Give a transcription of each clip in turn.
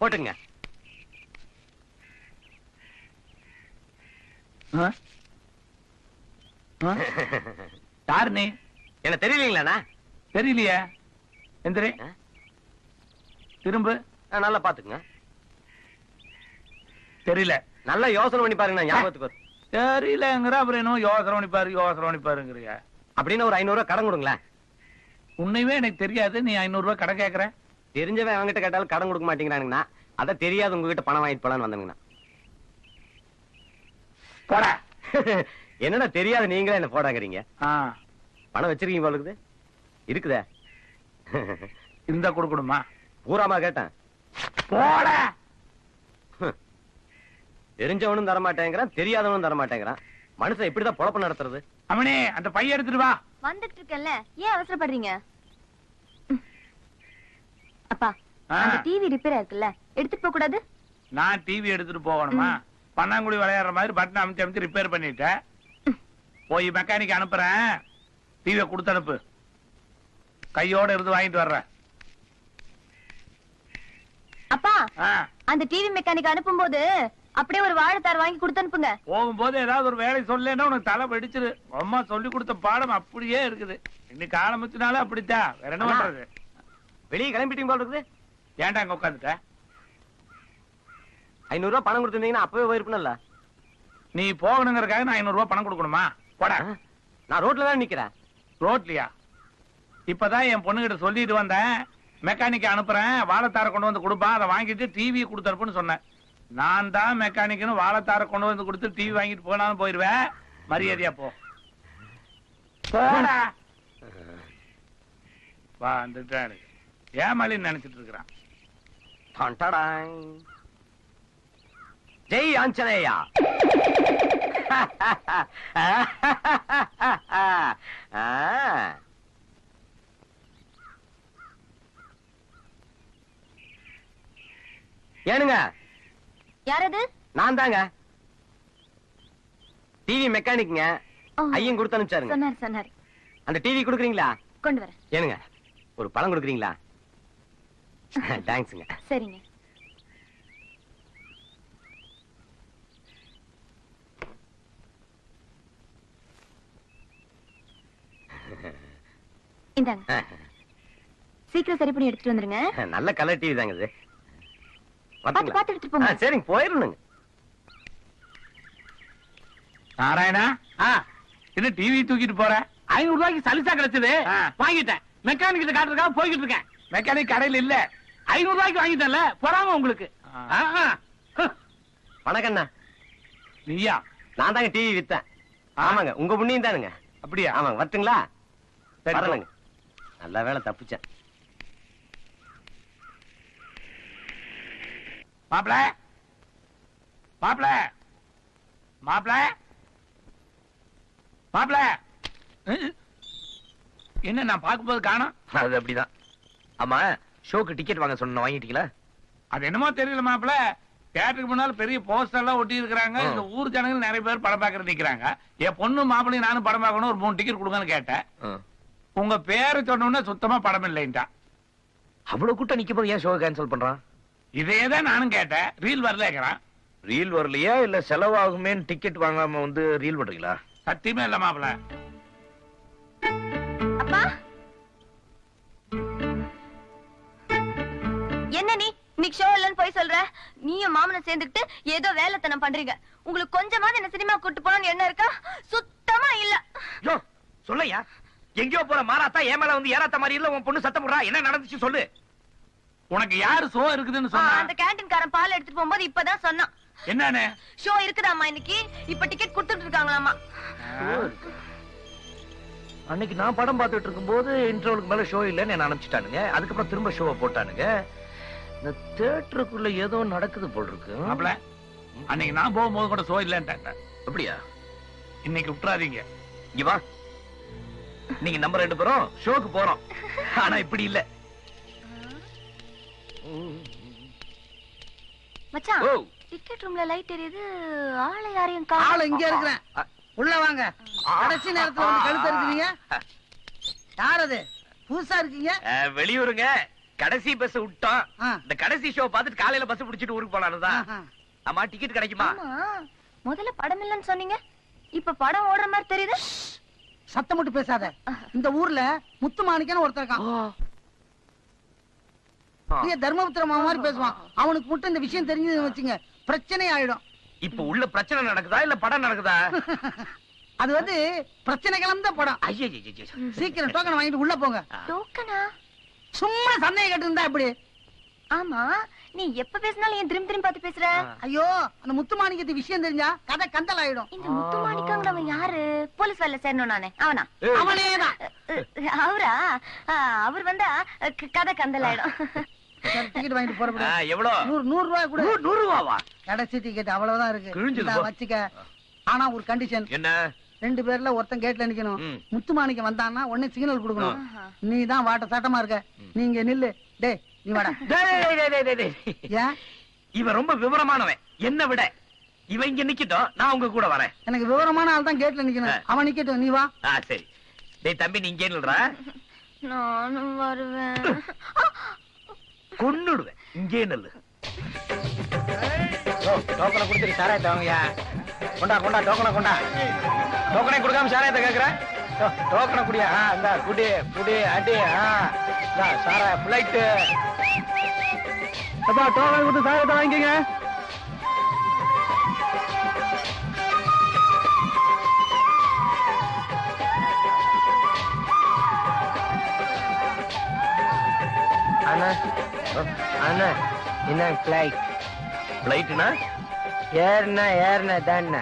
போட்டுங்க? யார் நீ என்ன தெரியலீங்களாண்ணா? தெரியலையே. எந்திரி? திரும்ப. நல்லா பாத்துக்குங்க தெரியல. நல்லா யோசனை பண்ணி பாருங்க ஞாபகத்துக்கு. தெரியலங்கிற அப்புறம் என்ன யோசனை பண்ணி பாரு யோசனை பண்ணி பாருங்கிறிய. அப்படின்னு ஒரு ஐநூறு ரூபாய் கடன் கொடுங்களேன். உன்னையவே எனக்கு தெரியாது நீ ஐநூறு ரூபாய் கடை கேக்குற தெரிஞ்சவன் அவன்கிட்ட கேட்டாலும் கடன் கொடுக்க மாட்டேங்கிறானுங்கண்ணா. அதை தெரியாது உங்ககிட்ட பணம் வாங்கிட்டு போலான்னு வந்தேங்கண்ணா போடா. என்னடா தெரியாது நீங்களே என்ன போடாங்கிறீங்க? பணம் வச்சிருக்கீங்க போல இருக்குது. இருக்குதே. இருந்தா கொடுக்கணுமா? பூராமா கேட்டேன். போடா. தெரிஞ்சவனும் தர மாட்டேங்கிறான் தெரியாதவனும் தர மாட்டேங்கிறான் மனுஷன் எப்படிதான் பொழப்பு நடத்துறது? அவனே அந்த பைய எடுத்துட்டு வா. வந்துட்டு இருக்கேன்ல ஏன் அவசரப்படுறீங்க. அப்பா. அந்த டிவி ரிப்பேர் இருக்குல்ல எடுத்துட்டு போக கூடாது? நான் டிவி எடுத்துட்டு போகணுமா? பன்னாங்குடி விளையாடுற மாதிரி பட்டன் அமைச்சு அமைச்சு ரிப்பேர் பண்ணிட்டேன் போய் மெக்கானிக் அனுப்புறேன். டிவியை கொடுத்து அனுப்பு. கையோட இருந்து வாங்கிட்டு வர்றேன். அப்பா அந்த டிவி மெக்கானிக் அனுப்பும்போது அப்படியே ஒரு வாழைத்தார் வாங்கி கொடுத்து அனுப்புங்க. போகும்போது ஏதாவது ஒரு வேலை சொல்லேன்னா உனக்கு தலை வெடிச்சிரு. அம்மா சொல்லி கொடுத்த பாடம் அப்படியே இருக்குது. இன்னைக்கு ஆரம்பிச்சனால அப்படித்தான். வேற என்ன. பண்றது? வெளியே கிளம்பிட்டீங்க போல இருக்குது. ஏன்டா அங்க உட்காந்துட்ட ஐநூறு ரூபாய் பணம் கொடுத்துருந்தீங்கன்னா அப்பவே போயிருப்பேன்ல நீ போகணுங்கிறதுக்காக நான் ஐநூறு ரூபாய் பணம் கொடுக்கணுமா? போடா. நான் ரோட்ல தான் நிக்கிறேன். ரோட்லயா? இப்பதான் என் பொண்ணுகிட்ட சொல்லிட்டு வந்தேன். மெக்கானிக் அனுப்புறேன். வாழைத்தார கொண்டு வந்து கொடுப்பான் அதை வாங்கிட்டு டிவி கொடுத்தருப்புன்னு சொன்னேன். நான் தான் மெக்கானிக்னு வாழைத்தார கொண்டு வந்து கொடுத்து டிவி வாங்கிட்டு போனாலும் போயிருவேன். மரியாதையா போ. போடா. வா வந்துட்டாரு. ஏமாலின்னு நினைச்சிட்டு இருக்கிறான். ஜெய் ஆஞ்சநேயா. ஆ. ஏனுங்க. யாரது? நான் தாங்க டிவி மெக்கானிக்ங்க ஓ, ஐயன் கொடுத்து அனுப்பிச்சாருங்க. சொன்னார் சொன்னார். அந்த டிவி கொடுக்குறீங்களா? கொண்டு வரேன். ஏனுங்க ஒரு பழம் கொடுக்குறீங்களா? தேங்க்ஸுங்க சரிங்க. இந்தாங்க. சீக்கிரம் சரி பண்ணி எடுத்துட்டு வந்துருங்க. நல்ல கலர் டிவி தாங்க இது? பார்த்து எடுத்துட்டு போங்க. சரிங்க போயிடணுங்க. நாராயணா? என்ன டிவி தூக்கிட்டு போற? ஐநூறு ரூபாய்க்கு சலிசா கிடைச்சது. வாங்கிட்டேன். மெக்கானிக் கிட்ட காட்டுறதுக்காக போய்கிட்டு இருக்கேன். மெக்கானிக் கடையில் இல்ல. ஐநூறு ரூபாய்க்கு வாங்கிட்டேன்ல பொறாம உங்களுக்கு. வணக்கண்ணா. நீயா? நான் தாங்க டிவி வித்தேன். ஆமாங்க உங்க புண்ணியம் தானுங்க. அப்படியா? ஆமாங்க வரட்டுங்களா? சரி, வரணுங்க நல்ல வேலை தப்பிச்சேன். மாப்பிள? மாப்பிள? மாப்பிள? மாப்பிள. என்ன நான் பார்க்கும்போது காணோம்? அது அப்படிதான். ஆமா ஷோக்கு டிக்கெட் வாங்க சொன்ன வாங்கிட்டீங்களா? அது என்னமோ தெரியல மாப்பிள. தியேட்டருக்கு முன்னால பெரிய போஸ்டர் எல்லாம் ஒட்டி இருக்கிறாங்க. இந்த ஊர் ஜனங்கள் நிறைய பேர் படம் பார்க்கறது நிக்கிறாங்க. என் பொண்ணு மாப்பிளையும் நானும் படம் பார்க்கணும் ஒரு மூணு டிக்கெட் கொடுங்கன்னு கேட்டேன். உங்க பேரை சொன்ன உடனே சுத்தமா படம் இல்லைன்ட்டா அவ்வளவு கூட்டம் நிக்கும் போது ஏன் ஷோ கேன்சல் பண்றான்? இதே தான் நானும் கேட்டேன். ரீல் வரலேங்கிறான் ரீல் வரலையா? இல்ல செலவாகுமேன்னு டிக்கெட் வாங்காம வந்து ரீல் பண்றீங்களா? சத்தியமே இல்ல மாப்பிள. என்ன நீ? இன்னைக்கு ஷோ இல்லைன்னு போய் சொல்ற? நீயும் மாமனும் சேர்ந்துக்கிட்டு ஏதோ வேலைத்தனம் பண்றீங்க. உங்களுக்கு கொஞ்சமாவது என்ன சினிமா கூட்டு போகணும்னு என்ன இருக்கா? சுத்தமா இல்ல. சொல்லையா? எங்கேயோ போற மாறாத்தா ஏன் மேல வந்து ஏறாத்த மாதிரி இல்ல உன் பொண்ணு சத்தம் போடுறா? என்ன நடந்துச்சு சொல்லு. உனக்கு யாரு சோ இருக்குதுன்னு சொன்னா? அந்த கேண்டீன்காரன் பால் எடுத்துட்டு போகும்போது இப்பதான் சொன்னான். என்னன்னு? ஷோ இருக்குதாம்மா இன்னைக்கு? இப்ப டிக்கெட் கொடுத்துட்டு இருக்காங்களாமா அன்னைக்கு நான் படம் பார்த்துட்டு இருக்கும்போது இன்டர்வலுக்கு மேல ஷோ இல்லைன்னு என்ன அனுப்பிச்சிட்டானுங்க. அதுக்கப்புறம் திரும்ப ஷோவை போட்டானுங்க. இந்த தியேட்டருக்குள்ள ஏதோ நடக்குது போல் இருக்கு மாப்பிள அன்னைக்கு நான் போகும்போது கூட சோ இல்லன்ட்டாங்க அப்படியா? இன்னைக்கு விட்டுறாதீங்க. இங்க வா. நீங்க நம்ம ரெண்டு பேரும் ஷோக்கு போறோம். ஆனா இப்படி இல்ல. மச்சான் ஓ. டிக்கெட் ரூம்ல லைட் எரியுது. ஆளை யாரையும் ஆளு காணோம் இங்க இருக்கிறேன். உள்ள வாங்க. கடைசி நேரத்துல வந்து கழுத்து இருக்கிறீங்க யார் அது? புதுசா இருக்கீங்க? வெளியூருங்க. கடைசி பஸ் விட்டோம். இந்த கடைசி ஷோ பார்த்துட்டு காலையில பஸ் பிடிச்சிட்டு ஊருக்கு போலான்னு தான். ஆஹா. ஆமா டிக்கெட் கிடைக்குமா? முதல்ல படம் இல்லைன்னு சொன்னீங்க. இப்ப படம் ஓடுற மாதிரி தெரியுது. சத்தம் மட்டும் பேசாத. இந்த ஊர்ல முத்து மாணிக்கன்னு ஒருத்தர் இருக்கான். தர்மபுத்திர மாமா மாதிரி பேசுவான் அவனுக்கு மட்டும் இந்த விஷயம் தெரிஞ்சதுன்னு வச்சுங்க பிரச்சனை ஆயிடும். இப்ப உள்ள பிரச்சனை நடக்குதா இல்ல படம் நடக்குதா? அது வந்து பிரச்சனை கலந்த படம். ஐயோ சீக்கிரம் டோக்கன் வாங்கிட்டு உள்ள போங்க டோக்கனா சும்மா சந்தேகம் கேட்டு இருந்தா இப்படி ஆமா நீ எப்ப பேசினாலும் ஏன் திரும்பி திரும்பி பார்த்து பேசுற? ஐயோ அந்த முத்து மாணிக்கத்து விஷயம் தெரிஞ்சா கதை கந்தல் ஆயிடும் இந்த முத்து மாணிக்கங்கிறவன் யாரு? போலீஸ் வேலை சேரணும் நானே. அவனா? அவனேதான். அவரா? அவர் வந்தா கதை கந்தலாயிடும். டிக்கெட் வாங்கிட்டு போறப்பட எவ்வளவு நூறு நூறு ரூபாய் கூட. நூறு ரூபாவா? கடைசி டிக்கெட் அவ்வளவுதான் இருக்கு. வச்சுக்க. ஆனா ஒரு கண்டிஷன் என்ன? ரெண்டு பேர்ல ஒருத்தன் கேட்ல நிக்கணும். ம். முத்து மாணிக்கம் வந்தான்னா உடனே சிக்னல் கொடுக்கணும். நீ தான் வாட்ட சாட்டமா இருக்க. நீங்க நில்லு. டேய் நீ வாடா. டேய், டேய், டேய், டேய், டேய். ஏன்? இவன் ரொம்ப விவரமானவன். என்ன விட. இவன் இங்க நிக்கட்டும். நான் உங்க கூட வரேன். எனக்கு விவரமான ஆள் தான் கேட்ல நிக்கணும். அவன் நிக்கட்டும். நீ வா. சரி. டேய் தம்பி நீ இங்கே நில்றா. நானும் வருவேன். கொன்னுடுவேன். இங்கே நில்லு. டோக்கனை கொடுத்துட்டு சாராயத்தை வாங்கயா? கொண்டா கொண்டா டோக்கனை கொண்டா. டோக்கனை கொடுக்காம சாராயத்தை கேக்குற டோக்கனை குடியா ஆ இந்தா குடி குடி அடி ஆ. இந்தா சாராய பிளைட்டு அப்பா டோக்கனை கொடுத்து சாராயத்தை வாங்கிக்கங்க. அண்ணா அண்ணா என்ன பிளைட் பிளைட்டுனா ஏறுனா ஏறுனா தானே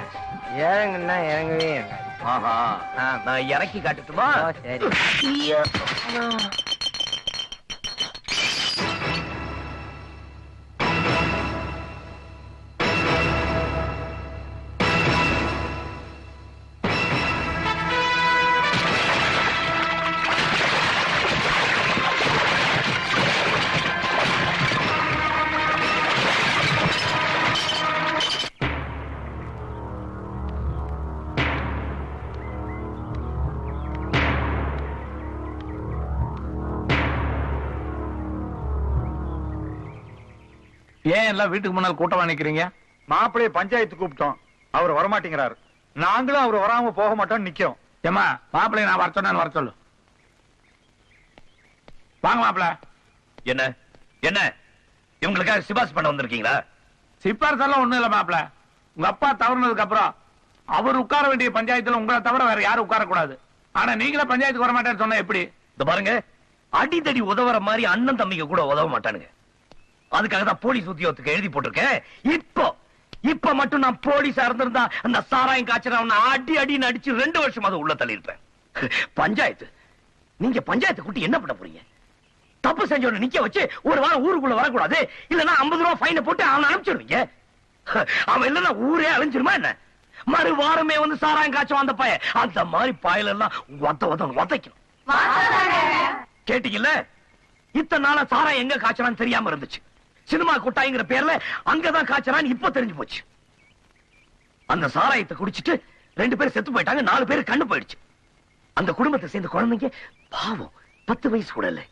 இறங்குனா இறங்கவே. ஆஹா. நான் இறக்கி காட்டுட்டுமா சரி எல்லாம் வீட்டுக்கு முன்னால் கூட்டமா நிக்கிறீங்க மாப்பிள்ளைய பஞ்சாயத்து கூப்பிட்டோம். அவர் வரமாட்டேங்கிறாரு. நாங்களும் அவர் வராம போக மாட்டோம்னு நிக்கிறோம் ஏமா மாப்பிள்ளை நான் வர சொன்னேன்னு வர சொல்லு. வாங்க மாப்பிள்ள என்ன? என்ன? இவங்களுக்காக சிபாஸ் பண்ண வந்திருக்கீங்களா? சிப்பாரசெல்லாம் ஒண்ணும் இல்ல மாப்பிள்ள உங்க அப்பா தவறுனதுக்கு அப்புறம் அவர் உட்கார வேண்டிய பஞ்சாயத்துல உங்களை தவிர வேற யாரும் உட்கார கூடாது ஆனா நீங்களே பஞ்சாயத்துக்கு வர மாட்டேன்னு சொன்னா எப்படி? இந்த பாருங்க. அடிதடி உதவுற மாதிரி அண்ணன் தம்பிங்க கூட உதவ மாட்டானுங்க. அதுக்காக தான் போலீஸ் உத்தியோகத்துக்கு எழுதி போட்டிருக்கேன். இப்போ இப்ப மட்டும் நான் போலீஸா இருந்திருந்தா அந்த சாராயம் காய்ச்சல் அவனை அடி அடின்னு அடிச்சு ரெண்டு வருஷம் அதை உள்ள தள்ளியிருப்பேன். பஞ்சாயத்து. நீங்க பஞ்சாயத்து கூட்டி என்ன பண்ண போறீங்க? தப்பு செஞ்சவன நிக்க வச்சு ஒரு வாரம் ஊருக்குள்ள வரக்கூடாது. இல்லன்னா ஐம்பது ரூபாய் ஃபைனை போட்டு அவனை அனுப்பிச்சிடுவீங்க அவன் இல்லன்னா ஊரே அழிஞ்சிருமா என்ன? மறு வாரமே வந்து சாராயம் காய்ச்சும் அந்த பையன். அந்த மாதிரி பாயல எல்லாம் ஒத்த கேட்டீங்கல்ல? இத்தனை நாளா சாராயம் எங்க காய்ச்சறான்னு தெரியாம இருந்துச்சு. சினிமா கொட்டாய்ங்கிற பேர்ல அங்கதான் காய்ச்சறான்னு இப்ப தெரிஞ்சு போச்சு. அந்த சாராயத்தை குடிச்சிட்டு ரெண்டு பேரும் செத்து போயிட்டாங்க நாலு பேர் கண்ணு போயிடுச்சு. அந்த குடும்பத்தை சேர்ந்த குழந்தைங்க பாவம் பத்து வயசு கூட இல்ல.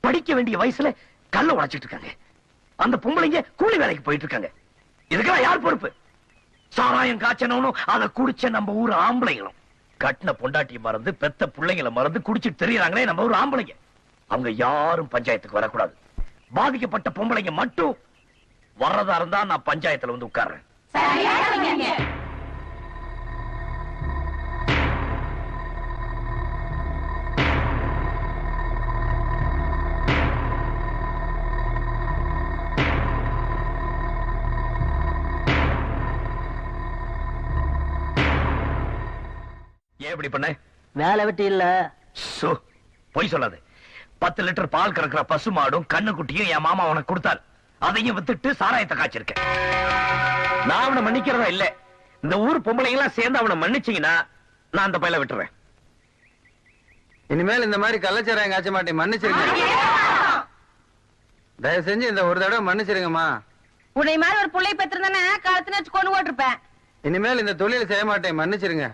படிக்க வேண்டிய வயசுல கல்ல உடைச்சிட்டு இருக்காங்க. அந்த பொம்பளைங்க கூலி வேலைக்கு போயிட்டு இருக்காங்க. இதுக்கெல்லாம் யார் பொறுப்பு? சாராயம் காய்ச்சனும் அதை குடிச்ச நம்ம ஊர் ஆம்பளைங்களும். கட்டின பொண்டாட்டியை மறந்து பெத்த பிள்ளைங்களை மறந்து குடிச்சிட்டு தெரியறாங்களே நம்ம ஊர் ஆம்பளைங்க. அவங்க யாரும் பஞ்சாயத்துக்கு வரக்கூடாது. பாதிக்கப்பட்ட பொம்பளைங்க மட்டும் வர்றதா இருந்தா நான் பஞ்சாயத்துல வந்து உட்கார்றேன். ஏன் இப்படி பண்ண? வேலை வெட்டி இல்ல. சோ பொய் சொல்லாத. பத்து லிட்டர் பால் கறக்குற பசு மாடும் கண்ணு குட்டியும் என் மாமா உனக்கு கொடுத்தாரு. அதையும் வித்துட்டு சாராயத்தை காய்ச்சிருக்கேன். நான் அவனை மன்னிக்கிறதா இல்ல. இந்த ஊர் பொம்பளைங்க எல்லாம் சேர்ந்து அவனை மன்னிச்சீங்கன்னா நான் அந்த பையல விட்டுறேன். இனிமேல் இந்த மாதிரி கள்ளச்சாராயம் காய்ச்ச மாட்டேன். மன்னிச்சிருங்க. தயவு செஞ்சு இந்த ஒரு தடவை மன்னிச்சிருங்கம்மா. உன்னை மாதிரி ஒரு பிள்ளை பெற்றிருந்தானே காலத்துல கொண்டு போட்டிருப்பேன். இனிமேல் இந்த தொழில் செய்ய மாட்டேன். மன்னிச்சிருங்க.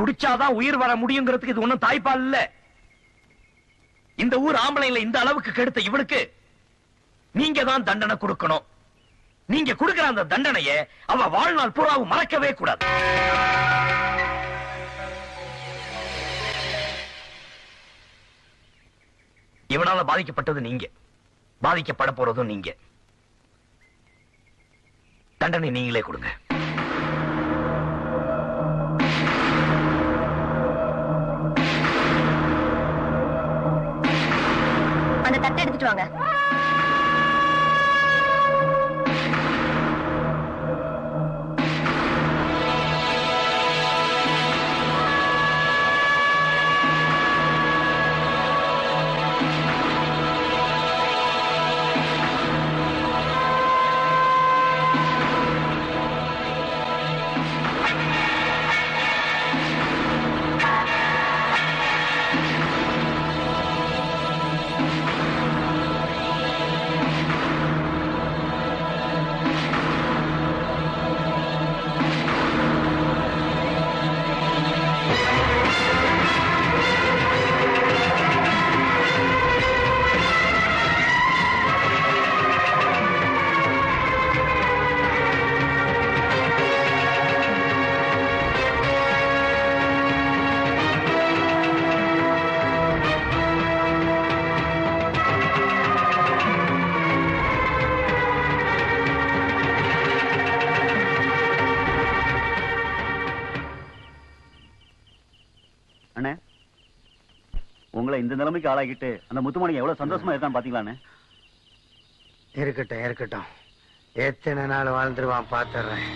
குடிச்சாதான் உயிர் வர முடியுங்கிறதுக்கு இது ஒண்ணும் தாய்ப்பால் இல்ல. இந்த ஊர் ஆம்பளைங்கள இந்த அளவுக்கு கெடுத்த இவளுக்கு நீங்க தான் தண்டனை கொடுக்கணும். நீங்க கொடுக்கிற அந்த தண்டனைய அவ வாழ்நாள் பூராவும் மறக்கவே கூடாது. இவனால பாதிக்கப்பட்டது நீங்க. பாதிக்கப்பட போறதும் நீங்க. தண்டனை நீங்களே கொடுங்க. அந்த தட்டை நிலைமைக்கு ஆளாகிட்டு அந்த முத்துமணி எவ்வளவு சந்தோஷமா இருக்கான்னு பாத்தீங்களாண்ணே இருக்கட்டும் இருக்கட்டும். எத்தனை நாள் வாழ்ந்துருவான் பாத்துறேன்.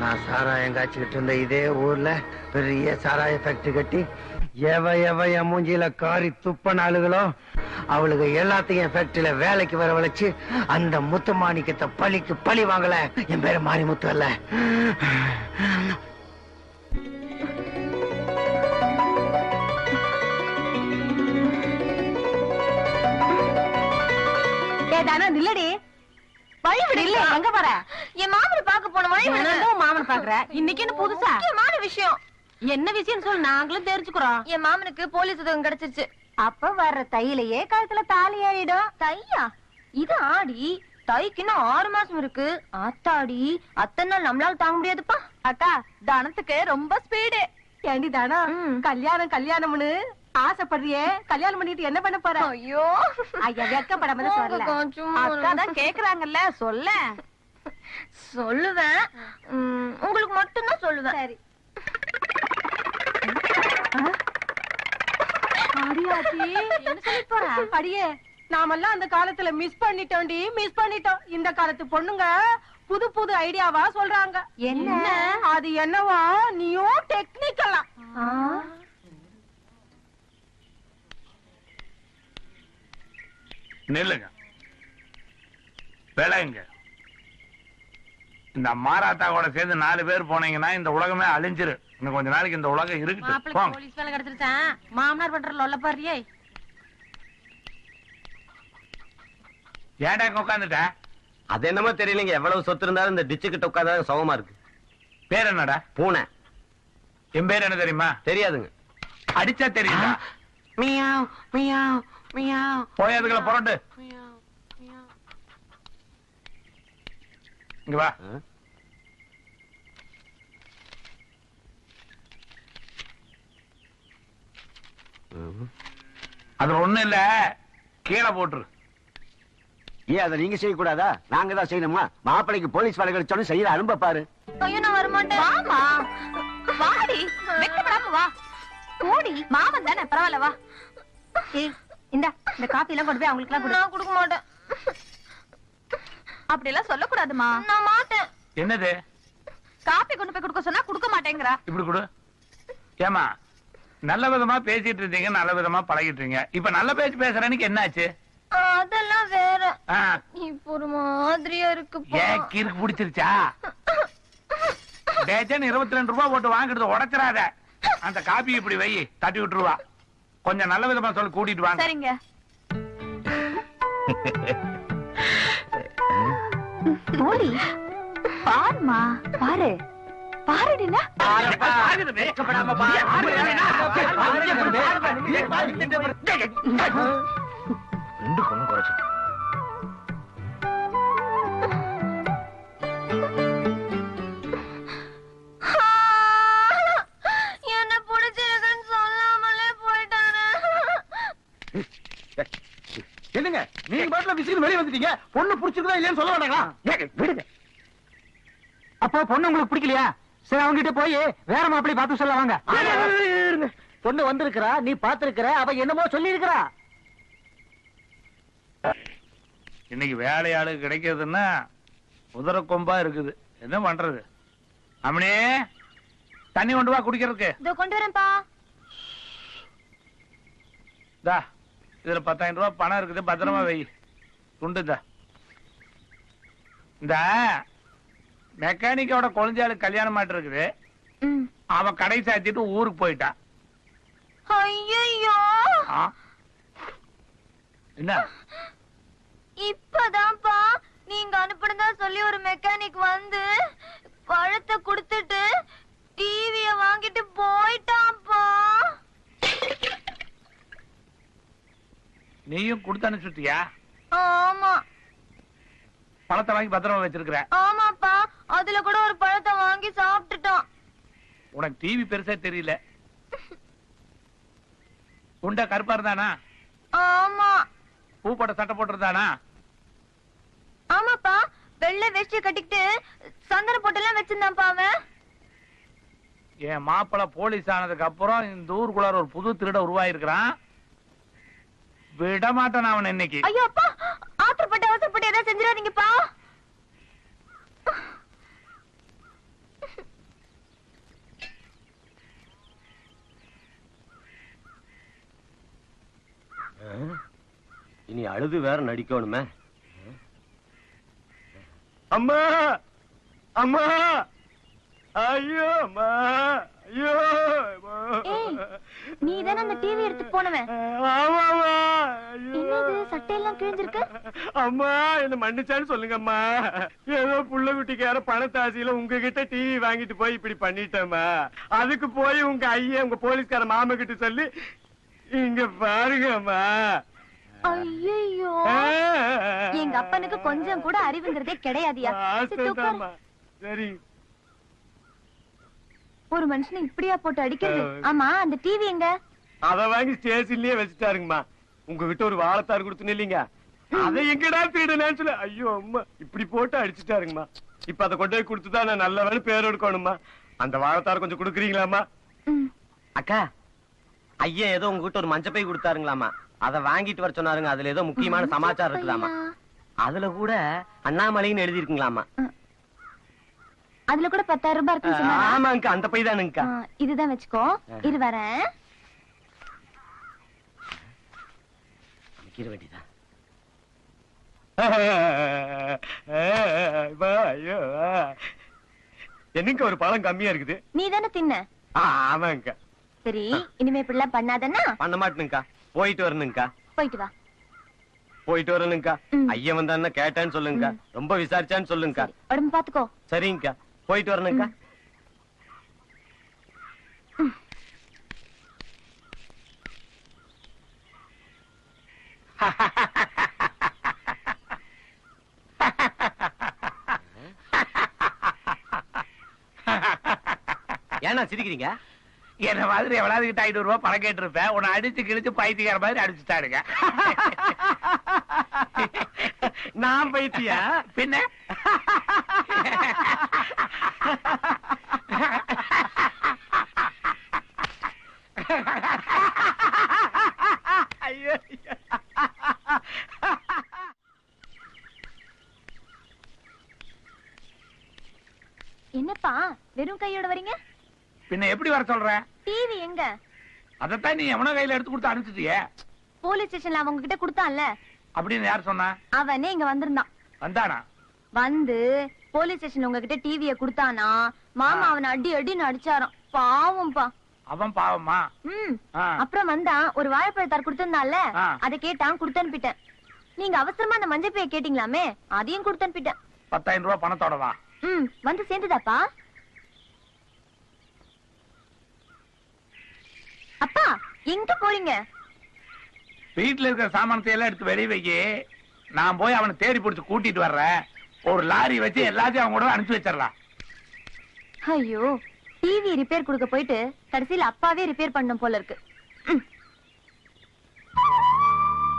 நான் சாராயம் காய்ச்சிக்கிட்டு இருந்த இதே ஊர்ல பெரிய சாராய ஃபேக்டரி கட்டி எவ எவ என் மூஞ்சியில காரி துப்ப நாளுகளோ அவளுக்கு எல்லாத்தையும் என் ஃபேக்டரியில வேலைக்கு வரவழைச்சு அந்த முத்து மாணிக்கத்தை பழிக்கு பழி வாங்கல. என் பேரு மாரிமுத்து அல்ல. ஏதானா நில்லடி. வழி விடு. இல்ல எங்க போற? என் மாமனை பார்க்க போன வழி விடுங்க. தினமும் மாமன் பாக்குற இன்னைக்கு என்ன புதுசா? முக்கியமான விஷயம். என்ன விஷயம் சொல்லு நாங்களும் தெரிஞ்சுக்கிறோம். என் மாமனுக்கு போலீஸ் உதவி கிடைச்சிருச்சு. அப்ப வர்ற தையிலேயே கழுத்துல தாலி ஆயிடும் தையா? இது ஆடி தைக்கு இன்னும் ஆறு மாசம் இருக்கு. ஆத்தாடி அத்தனை நாள் நம்மளால தாங்க முடியாதுப்பா. அக்கா தனத்துக்கு ரொம்ப ஸ்பீடு ஏண்டி தானா. கல்யாணம் கல்யாணம்னு. ஆசைப்படுறியே? கல்யாணம் பண்ணிட்டு என்ன பண்ண போற? ஐயோ. ஐயா வெக்கப்படாம சொல்ல போங்கக்கா, சும்மா அக்கா தான் கேக்குறாங்கல்ல சொல்ல. சொல்லுவேன். உங்களுக்கு மட்டும்தான் சொல்லுவேன். சரி. அடியே நாமெல்லாம் அந்த காலத்துல மிஸ் பண்ணிட்டோம்டி மிஸ் பண்ணிட்டோம். இந்த காலத்து பொண்ணுங்க புது புது ஐடியாவா சொல்றாங்க. என்ன? அது என்னவா? நீயும் நில்லுங்க. விளையுங்க இந்த மாராத்தா கூட சேர்ந்து நாலு பேர் போனீங்கன்னா இந்த உலகமே அழிஞ்சிரு இன்னும் கொஞ்ச நாளைக்கு இந்த உலகம் போங்க போலீஸ் வேலை கிடைச்சிருச்சான் மாமனார் பண்ற லொல்ல பாரியே இங்க உட்காந்துட்ட அது என்னமோ தெரியலங்க. எவ்வளவு சொத்து இருந்தாலும் இந்த டிச்சு கிட்ட உட்கார்ந்தா சுகமா இருக்கு. பேர் என்னடா? பூனை. என் பேர் என்ன தெரியுமா? தெரியாதுங்க. அடிச்சா தெரியுதா? மியாவ் மியாவ் மியாவ். போய் அதுக்குள்ள புரண்டு. இங்க வா. அது ஒண்ணு இல்ல. கீழே போட்டுரு. ஏன் அதை நீங்க செய்யக்கூடாதா? நாங்க தான் செய்யணுமா? மாப்பிளைக்கு போலீஸ் வேலை கிடைச்சோன்னு செய்யற அனுப்ப பாரு. ஐயோ நான் வரமாட்டேன். வாமா. வாடி. வெக்கப்படாம வா. ஓடி மாமன் தானே? பரவாயில்ல வா. இந்த இந்த காப்பி எல்லாம் கொண்டு போய் அவங்களுக்கு எல்லாம் கொடு. நான் கொடுக்க மாட்டேன். அப்படி எல்லாம் சொல்லக்கூடாதுமா. நான் மாட்டேன். என்னது? காப்பி கொண்டு போய் கொடுக்க சொன்னா கொடுக்க மாட்டேங்கிறா. இப்படி கொடு. ஏமா நல்ல விதமா பேசிட்டு இருந்தீங்க நல்ல விதமா பழகிட்டு இருக்கீங்க. இப்ப நல்ல பேச்சு பேசுறேன்னு என்னாச்சு? அதெல்லாம் வேற. இப்ப ஒரு மாதிரியா இருக்குப்பா. ஏன் கிறுக்கு பிடிச்சிருச்சா? டேஜன் இருபத்தி ரெண்டு ரூபாய் போட்டு வாங்கிடுது உடைச்சிடாத. அந்த காப்பி இப்படி வை தட்டி விட்டுருவா. கொஞ்சம் நல்ல விதமா சொல்லி கூட்டிட்டு வாங்க சரிங்க ஓடி பாருமா பாரு பாருடினா ரெண்டு பொண்ணு குறைச்சு என்னங்க நீங்க பாட்டுல விசிறு வெளியே வந்துட்டீங்க. பொண்ணு பிடிச்சிருக்கா இல்லையான்னு சொல்ல வேண்டாங்களா? விடுங்க. அப்போ பொண்ணு உங்களுக்கு பிடிக்கலையா? சரி அவங்க கிட்ட போய் வேற மாப்பிள்ளை பார்த்து சொல்ல வாங்க. பொண்ணு வந்திருக்கிறா நீ பாத்திருக்கிற அவ என்னமோ சொல்லி இருக்கிறா இன்னைக்கு வேலையாளு கிடைக்கிறதுன்னா உதர கொம்பா இருக்குது. என்ன பண்றது? அம்மனே தண்ணி கொண்டு வா குடிக்கிறதுக்கு. இதோ கொண்டு வரேன்ப்பா. இதுல பத்தாயிரம் ரூபாய் பணம் இருக்குது பத்திரமா வை. துண்டு தா இந்த மெக்கானிக்கோட குழந்தையாளு கல்யாணம் மாட்டு இருக்குது. ம். அவன் கடை சாத்திட்டு ஊருக்கு போயிட்டான் ஐயையோ! ஆ? என்ன? இப்பதான்ப்பா நீங்க அனுப்புனதா சொல்லி ஒரு மெக்கானிக் வந்து பழத்தை குடுத்துட்டு டிவிய வாங்கிட்டு போயிட்டான்ப்பா. நீயும் கொடுத்து அனுப்பிச்சுட்டியா? ஆமா. பணத்தை வாங்கி பத்திரமா வச்சிருக்கிற. ஆமாப்பா அதுல கூட ஒரு பழத்தை வாங்கி சாப்பிட்டுட்டான் உனக்கு டிவி பெருசா தெரியல. குண்டா கருப்பா இருந்தானா? ஆமா. பூ போட்ட சட்டை போட்டிருந்தானா? ஆமாப்பா வெள்ளை வேஷ்டிய கட்டிக்கிட்டு சந்தன போட்டெல்லாம் வச்சிருந்தான்ப்பா அவன். என் மாப்பிள போலீஸ் ஆனதுக்கு அப்புறம் இந்த ஊருக்குள்ளார ஒரு புது திருட உருவாயிருக்கிறான். விட மாட்டான் அவன் இன்னைக்கு. ஐயோ அப்பா! ஆத்திரப்பட்டு அவசரப்பட்டு ஏதாவது செஞ்சிடாதீங்கப்பா! இனி அழுது வேற நடிக்கணுமே. அம்மா! அம்மா! ஐயோ அம்மா நீ தானே அந்த டிவி எடுத்து போனவன். ஆமாம்மா ஐயோ. என்னது சட்டையெல்லாம் கிழிஞ்சிருக்கு? அம்மா என்ன மன்னிச்சான்னு சொல்லுங்கம்மா. ஏதோ புள்ள குட்டிக்கு யாரோ பணத்தாசியில உங்ககிட்ட டிவி வாங்கிட்டு போய் இப்படி பண்ணிட்டேம்மா. அதுக்கு போய் உங்க ஐயா உங்க போலீஸ்கார மாமா கிட்ட சொல்லி இங்க பாருங்கம்மா. ஐயோ எங்க அப்பனுக்கு கொஞ்சம் கூட அறிவுங்கிறதே கிடையாதியா. சரி. ஒரு மனுஷனை இப்படியா போட்டு அடிக்கிறது. ஆமா அந்த டிவி எங்க? அத வாங்கி ஸ்டேஷன்லயே வச்சுட்டாருங்கம்மா. உங்ககிட்ட ஒரு வாழைத்தார் கொடுத்துன்னு இல்லீங்க. அதை எங்கடா தேடுனேன்னு சொல்லி. ஐயோ அம்மா. இப்படி போட்டு அடிச்சுட்டாருங்கம்மா. இப்ப அதை கொண்டு போய் கொடுத்துதான் நான் நல்லவன்னு பேர் எடுக்கணும்மா. அந்த வாழைத்தார் கொஞ்சம் கொடுக்குறீங்களாம்மா? ம். அக்கா ஐயா ஏதோ உங்ககிட்ட ஒரு மஞ்சப்பை கொடுத்தாருங்களாமா அத வாங்கிட்டு வர சொன்னாருங்க. அதுல ஏதோ முக்கியமான சமாச்சாரம் இருக்குதாமா அதுல கூட அண்ணாமலைன்னு எழுதி இருக்குங்களாமா அதுல கூட பத்தாயிரம் ரூபாய் இருக்குன்னு சொன்னாரா? ஆமாங்கக்கா அந்த பை தானுங்கக்கா. ஆ, இதுதான் வச்சுக்கோ. இரு வரேன். அமைக்கிற வேண்டியதா அம்மா, ஐயோ என்னங்க ஒரு பழம் கம்மியா இருக்குது. நீ தானே தின்ன? ஆ, ஆமாங்கக்கா. சரி இனிமே இப்படிலாம் பண்ணாதன்னா? பண்ண மாட்டேனுங்கக்கா. போயிட்டு வரணுங்கக்கா. போயிட்டு வா. போயிட்டு வரணுங்கக்கா. ம். ஐயா வந்தான்னு கேட்டான்னு சொல்லுங்கக்கா. ரொம்ப விசாரிச்சான்னு சொல்லுங்கக்கா. சரி, உடம்பு பாத்துக்கோ சரிங்கக்கா. போயிட்டு வரணுங்கக்கா ஏன்னா சிரிக்கிறீங்க? என்ன மாதிரி எவ்வளவு கிட்ட ஐநூறு ரூபாய் பணம் கேட்டிருப்பேன். உன்னை அடிச்சு கிழிச்சு பைத்தியக்கார மாதிரி அடிச்சுட்டாருங்க நான் பைத்தியா பின்ன? கையோட வரீங்க? பின்ன எப்படி வர சொல்ற? டிவி எங்க? அதைத்தான் நீ எவனோ கையில எடுத்து கொடுத்து அனுப்பிச்சிட்டியே? போலீஸ் ஸ்டேஷன்ல அவங்க கிட்ட கொடுத்தான்ல. அப்படின்னு யார் சொன்னா? அவனே இங்க வந்திருந்தான். வந்தானா? வந்து போலீஸ் ஸ்டேஷன் உங்ககிட்ட டிவிய கொடுத்தானா? மாமா அவனை அடி அடின்னு அடிச்சாராம். பாவம்பா. அவன் பாவமா? ம். அப்புறம் வந்தான். ஒரு வாழைப்பழத்தார் கொடுத்திருந்தான்ல. அதை கேட்டான் கொடுத்து அனுப்பிட்டேன் நீங்க அவசரமா அந்த மஞ்சள் பைய கேட்டீங்களாமே? அதையும் கொடுத்து அனுப்பிட்டேன் பத்தாயிரம் ரூபாய் பணத்தோட வா ம். வந்து சேர்ந்துதாப்பா? எங்க போறீங்க? வீட்டுல இருக்கிற சாமானத்தை எல்லாம் எடுத்து வெளியே வைக்கி நான் போய் அவனை தேடி பிடிச்சு கூட்டிட்டு வர்றேன். ஒரு லாரி வச்சு எல்லாத்தையும் அவங்க கூட அனுப்பிச்சு வச்சிடலாம். ஐயோ டிவி ரிப்பேர் கொடுக்க போயிட்டு கடைசியில அப்பாவே ரிப்பேர் பண்ணும் போல இருக்கு.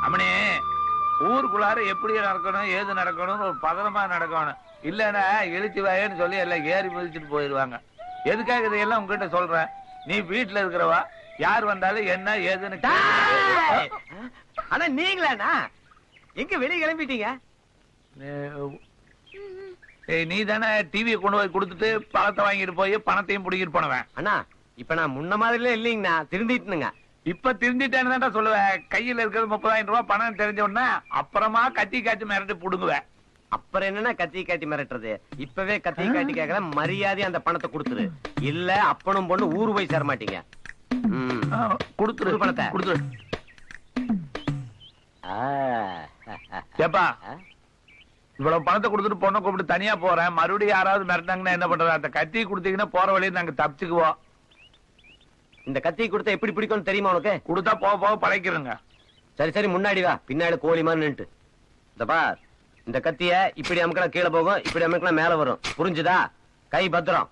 அவனே ஊருக்குள்ளார எப்படி நடக்கணும் ஏது நடக்கணும்னு ஒரு பதனமா நடக்கணும். இல்லன்னா இழுச்சி வாயன்னு சொல்லி எல்லாம் ஏறி மிதிச்சுட்டு போயிடுவாங்க எதுக்காக இதையெல்லாம் உங்ககிட்ட சொல்றேன்? நீ வீட்டுல இருக்கிறவா? யார் வந்தாலும் என்ன ஏதுன்னு! கேட்டு- ஆனா நீங்களாண்ணா எங்க வெளிய கிளம்பிட்டீங்க? நீ தானே டிவியை கொண்டு போய் கொடுத்துட்டு பழத்தை வாங்கிட்டு போய் பணத்தையும் பிடிக்கிட்டு போனவன். அண்ணா இப்ப நான் முன்ன மாதிரில இல்லைங்கண்ணா. திருந்திட்டுனுங்க. இப்ப திருந்திட்டேன்னு தான் சொல்லுவேன் கையில இருக்கிறது முப்பதாயிரம் ரூபாய் பணம் தெரிஞ்ச உடனே அப்புறமா கத்தி காய்ச்சி மிரட்டி புடுங்குவேன் அப்புறம் என்னன்னா கத்தி காட்டி மிரட்டுறது? இப்பவே கத்தி காட்டி கேக்குற மரியாதை அந்த பணத்தை கொடுத்துரு. இல்ல அப்பனும் பொண்ணு ஊரு போய் சேர மாட்டீங்க. கொடுத்துரு. கொடு பணத்தை. கொடுத்துரு. ஆ. ஏப்பா? இவ்வளவு பணத்தை கொடுத்துட்டு பொண்ணை கூப்பிட்டு தனியா போறேன். மறுபடியும் யாராவது மிரட்டாங்கன்னா என்ன பண்றது? அந்த கத்தி கொடுத்தீங்கன்னா போற வழியில நாங்க தப்பிச்சுக்குவோம். இந்த கத்தி கொடுத்தா எப்படி பிடிக்கும்னு தெரியுமா உனக்கு? கொடுத்தா போக போக பழைக்கிறோங்க சரி சரி முன்னாடி வா. பின்னாடி கோழி மாதிரி நின்னுட்டு. இந்த பார் இந்த கத்திய இப்படி அமுக்கலாம் கீழே போகும் இப்படி அமுக்கலாம் மேல வரும். புரிஞ்சுதா? கை பத்திரம்.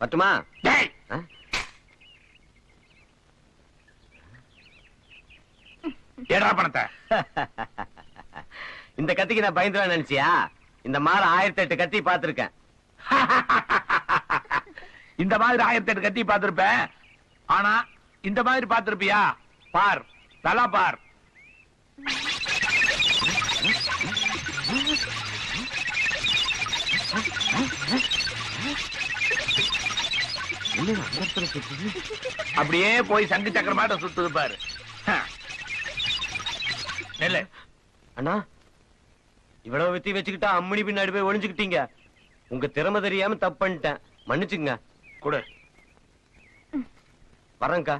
பட்டுமா? ஏடா பணத்தை? இந்த கத்திக்கு நான் பயந்துருவேன் நினைச்சியா? இந்த மாதிரி ஆயிரத்தி எட்டு கத்தி பார்த்திருக்கேன். இந்த மாதிரி ஆயிரத்தி எட்டு கத்தி பார்த்திருப்பேன். ஆனா இந்த மாதிரி பார்த்திருப்பியா? பார் நல்லா பார். அப்படியே போய் சங்கு சக்கரமாட்ட சுத்துது பாரு. நெல்லு. அண்ணா இவ்வளவு வித்தி வச்சுக்கிட்டா அம்மணி பின்னாடி போய் ஒளிஞ்சுக்கிட்டீங்க. உங்க திறமை தெரியாம தப்பு பண்ணிட்டேன். மன்னிச்சுங்க கொடு. வரேன்க்கா.